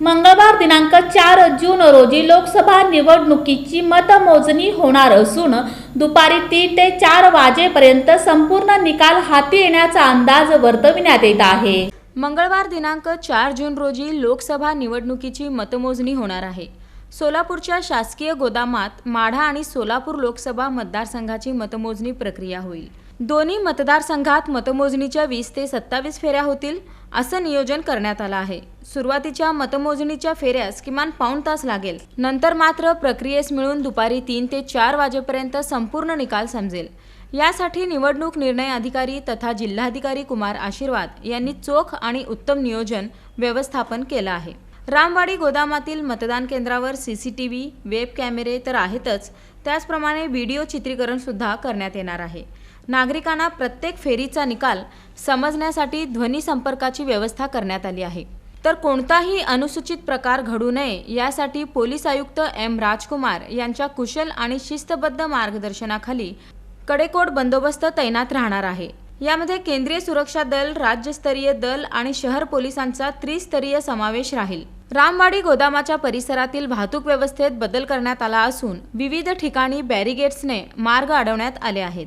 मंगळवार दिनांक चार जून रोजी लोकसभा निवडणुकीची मतमोजणी होणार असून दुपारी तीन ते चार वाजेपर्यंत संपूर्ण निकाल हाती येण्याचा अंदाज वर्तविण्यात येत आहे. मंगळवार दिनांक चार जून रोजी लोकसभा निवडणुकीची मतमोजणी होणार आहे. सोलापूरच्या शासकीय गोदामात माढा आणि सोलापूर लोकसभा मतदारसंघाची मतमोजणी प्रक्रिया होईल. दोन्ही मतदारसंघात मतमोजणीच्या वीस ते सत्तावीस फेऱ्या होतील असं नियोजन करण्यात आलं आहे. सुरुवातीच्या मतमोजणीच्या फेऱ्यास किमान पाऊण तास लागेल. नंतर मात्र प्रक्रियेस मिळून दुपारी तीन ते चार वाजेपर्यंत संपूर्ण निकाल समजेल. यासाठी निवडणूक निर्णय अधिकारी तथा जिल्हाधिकारी कुमार आशीर्वाद यांनी चोख आणि उत्तम नियोजन व्यवस्थापन केलं आहे. रामवाडी गोदामातील मतदान केंद्रावर सीसीटीव्ही वेब कॅमेरे तर आहेतच. त्याचप्रमाणे व्हिडिओ चित्रीकरण सुद्धा करण्यात येणार आहे. नागरिकांना प्रत्येक फेरीचा निकाल समजण्यासाठी ध्वनी संपर्काची व्यवस्था करण्यात आली आहे. तर कोणताही अनुसूचित प्रकार घडू नये यासाठी पोलीस आयुक्त एम राजकुमार यांच्या कुशल आणि शिस्तबद्ध मार्गदर्शनाखाली कडेकोट बंदोबस्त तैनात राहणार आहे. यामध्ये केंद्रीय सुरक्षा दल राज्यस्तरीय दल आणि शहर पोलिसांचा त्रिस्तरीय समावेश राहील. रामवाडी गोदामाच्या परिसरातील वाहतूक व्यवस्थेत बदल करण्यात आला असून विविध ठिकाणी बॅरिगेट्सने मार्ग अडवण्यात आले आहेत.